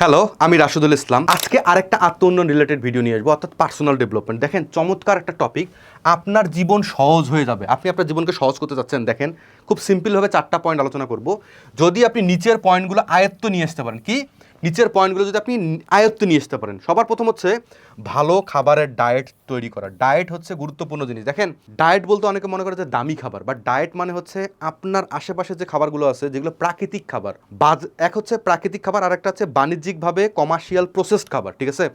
Hello আমি রাশিদুল ইসলাম। আজকে আরেকটা আত্ম উন্নয়ন রিলেটেড ভিডিও নিয়ে আসব, অর্থাৎ পার্সোনাল ডেভেলপমেন্ট দেখেন, চমৎকার একটা টপিক আপনার জীবন সহজ হয়ে যাবে। আপনি আপনার জীবনকে সহজ করতে চাচ্ছেন, দেখেন। খুব সিম্পলভাবে চারটা পয়েন্ট আলোচনা করব। যদি আপনি নিচের পয়েন্টগুলো আয়ত্ত নিয়ে আসতে পারেন, কি? নিচের পয়েন্টগুলো যদি আপনি আয়ত্ত নিয়ে আসতে পারেন, সবার প্রথম হচ্ছে ভালো খাবারের ডায়েট তৈরি করা। ডায়েট হচ্ছে গুরুত্বপূর্ণ জিনিস। দেখেন ডায়েট বলতে অনেকে মনে করে যে দামি খাবার বা ডায়েট মানে হচ্ছে আপনার আশেপাশে যে খাবারগুলো আছে, যেগুলো প্রাকৃতিক খাবার। বাজ, এক হচ্ছে প্রাকৃতিক খাবার, আর একটা হচ্ছে বাণিজ্যিকভাবে কমার্শিয়াল প্রসেসড খাবার, ঠিক আছে?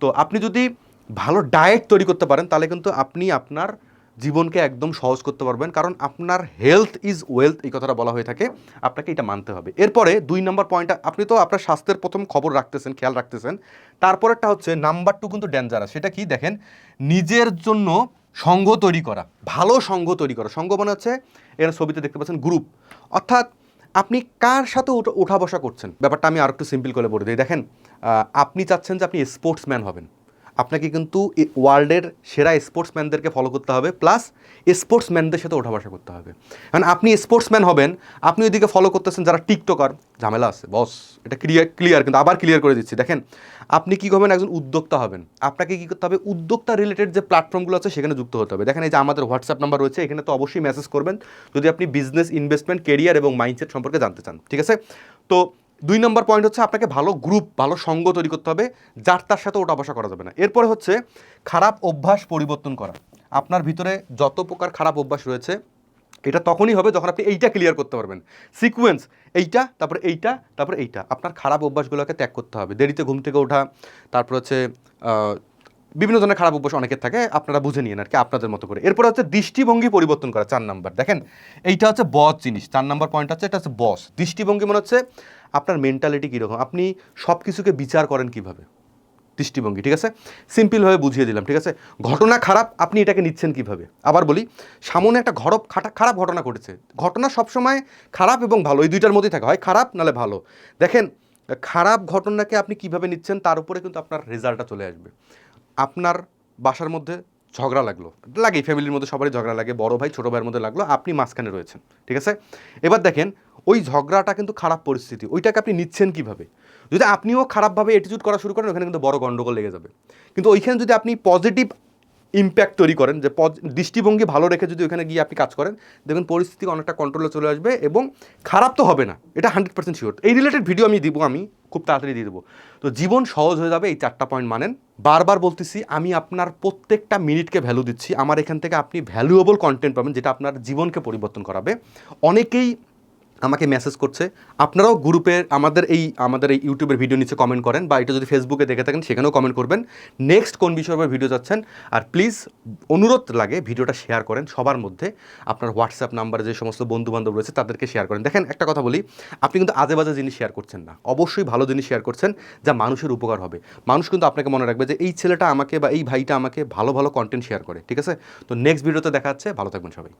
তো আপনি যদি ভালো ডায়েট তৈরি করতে পারেন, তাহলে কিন্তু আপনি আপনার জীবনকে একদম সহজ করতে পারবেন, কারণ আপনার হেলথ ইজ ওয়েলথ এই কথাটা বলা হয়ে থাকে। আপনাকে এটা মানতে হবে। এরপরে দুই নম্বর পয়েন্টটা আপনি তো আপনার স্বাস্থ্যের প্রথম খবর রাখতেছেন, খেয়াল রাখতেছেন। তারপরেরটা হচ্ছে নাম্বার টু কিন্তু ডেঞ্জারাস সেটা কি? দেখেন, নিজের জন্য সঙ্গ তৈরি করা। ভালো সঙ্গ তৈরি করা। সঙ্গ মানে হচ্ছে, এর ছবিতে দেখতে পাচ্ছেন গ্রুপ অর্থাৎ আপনি কার সাথে উঠা বসা করছেন? ব্যাপারটা আমি আর একটু সিম্পল করে বলে দিই। দেখেন আপনি চাচ্ছেন যে আপনি স্পোর্টসম্যান হবেন। আপনাকে কিন্তু ওয়ার্ল্ডের সেরা স্পোর্টসম্যানদেরকে ফলো করতে হবে প্লাস স্পোর্টসম্যানদের সাথে ওঠা বসা করতে হবে। কারণ আপনি স্পোর্টসম্যান হবেন, আপনি ওইদিকে ফলো করতেছেন যারা টিকটকার ঝামেলা আছে বস এটা ক্লিয়ার ক্লিয়ার কিন্তু আবার ক্লিয়ার করে দিচ্ছি। দেখেন, আপনি কী হবেন, একজন উদ্যোক্তা হবেন। আপনাকে কী করতে হবে, উদ্যোক্তা রিলেটেড যে প্ল্যাটফর্মগুলো আছে, সেখানে যুক্ত হতে হবে। দেখেন এই যে আমাদের হোয়াটসঅ্যাপ নাম্বার রয়েছে, এখানে তো অবশ্যই মেসেজ করবেন। যদি আপনি বিজনেস ইনভেস্টমেন্ট কেরিয়ার এবং মাইন্ডসেট সম্পর্কে জানতে চান, ঠিক আছে? তো দুই নম্বর পয়েন্ট হচ্ছে আপনাকে ভালো গ্রুপ ভালো সঙ্গ তৈরি করতে হবে, যার তার সাথে ওটা বসা করা যাবে না। এরপরে হচ্ছে খারাপ অভ্যাস পরিবর্তন করা। আপনার ভিতরে যত প্রকার খারাপ অভ্যাস রয়েছে, এটা তখনই হবে যখন আপনি এইটা ক্লিয়ার করতে পারবেন। সিকুয়েন্স এইটা, তারপরে এইটা তারপরে এইটা। আপনার খারাপ অভ্যাসগুলোকে ত্যাগ করতে হবে। দেরিতে ঘুম থেকে ওঠা, তারপর হচ্ছে বিভিন্ন ধরনের খারাপ অভ্যাস অনেকের থাকে, আপনারা বুঝে নিন আর কি আপনাদের মতো করে। এরপর হচ্ছে দৃষ্টিভঙ্গি পরিবর্তন করা, চার নাম্বার। দেখেন, এইটা হচ্ছে বস জিনিস। চার নাম্বার পয়েন্ট হচ্ছে, এটা হচ্ছে বস দৃষ্টিভঙ্গি মনে হচ্ছে আপনার মেন্টালিটি কীরকম? আপনি সব কিছুকে বিচার করেন কীভাবে? দৃষ্টিভঙ্গি, ঠিক আছে? সিম্পলভাবে বুঝিয়ে দিলাম, ঠিক আছে? ঘটনা খারাপ, আপনি এটাকে নিচ্ছেন কীভাবে? আবার বলি, সামনে একটা ঘরব খাটা খারাপ ঘটনা ঘটেছে। ঘটনা সবসময় খারাপ এবং ভালো, এই দুইটার মধ্যেই থাকে। হয় খারাপ নালে ভালো। দেখেন, খারাপ ঘটনাকে আপনি কীভাবে নিচ্ছেন, তার উপরে কিন্তু আপনার রেজাল্টটা চলে আসবে। আপনার বাসার মধ্যে ঝগড়া লাগল। লাগে ফ্যামিলির মধ্যে সবারই ঝগড়া লাগে, বড় ভাই, ছোটো ভাইয়ের মধ্যে লাগল, আপনি মাঝখানে রয়েছেন, ঠিক আছে? এবার দেখেন, ওই ঝগড়াটা কিন্তু খারাপ পরিস্থিতি। ওইটাকে আপনি নিচ্ছেন কীভাবে? যদি আপনিও খারাপভাবে অ্যাটিটিউড করা শুরু করেন, ওখানে কিন্তু বড় গণ্ডগোল লেগে যাবে। কিন্তু ওইখানে যদি আপনি পজিটিভ ইম্প্যাক্ট তৈরি করেন যে দৃষ্টিভঙ্গি ভালো রেখে যদি ওখানে গিয়ে আপনি কাজ করেন, দেখুন পরিস্থিতি অনেকটা কন্ট্রোলে চলে আসবে এবং খারাপ তো হবে না। এটা হান্ড্রেড পার্সেন্ট শিওর এই রিলেটেড ভিডিও আমি দিব, আমি খুব তাড়াতাড়ি দিয়ে দেবো। তো জীবন সহজ হয়ে যাবে এই চারটা পয়েন্ট মানেন। বারবার বলতেছি, আমি আপনার প্রত্যেকটা মিনিটকে ভ্যালু দিচ্ছি। আমার এখান থেকে আপনি ভ্যালুয়েবল কন্টেন্ট পাবেন যেটা আপনার জীবনকে পরিবর্তন করাবে। অনেকেই আমাকে মেসেজ করছে। আপনারাও গ্রুপের আমাদের এই আমাদের এই ইউটিউবের ভিডিও নিচে কমেন্ট করেন বা এটা যদি ফেসবুকে দেখে থাকেন, সেখানেও কমেন্ট করবেন। নেক্সট কোন বিষয়ের উপর ভিডিও যাচ্ছেন? আর প্লিজ অনুরোধ লাগে ভিডিওটা শেয়ার করেন সবার মধ্যে। আপনার হোয়াটসঅ্যাপ নাম্বারে যে সমস্ত বন্ধু বান্ধব রয়েছে, তাদেরকে শেয়ার করেন। দেখেন, একটা কথা বলি, আপনি কিন্তু আজে বাজে জিনিস শেয়ার করছেন না। অবশ্যই ভালো জিনিস শেয়ার করছেন যা মানুষের উপকার হবে। মানুষ কিন্তু আপনাকে মনে রাখবে যে এই ছেলেটা আমাকে বা এই ভাইটা আমাকে ভালো ভালো কন্টেন্ট শেয়ার করে, ঠিক আছে? তো নেক্সট ভিডিওতে দেখা যাচ্ছে ভালো থাকবেন সবাই।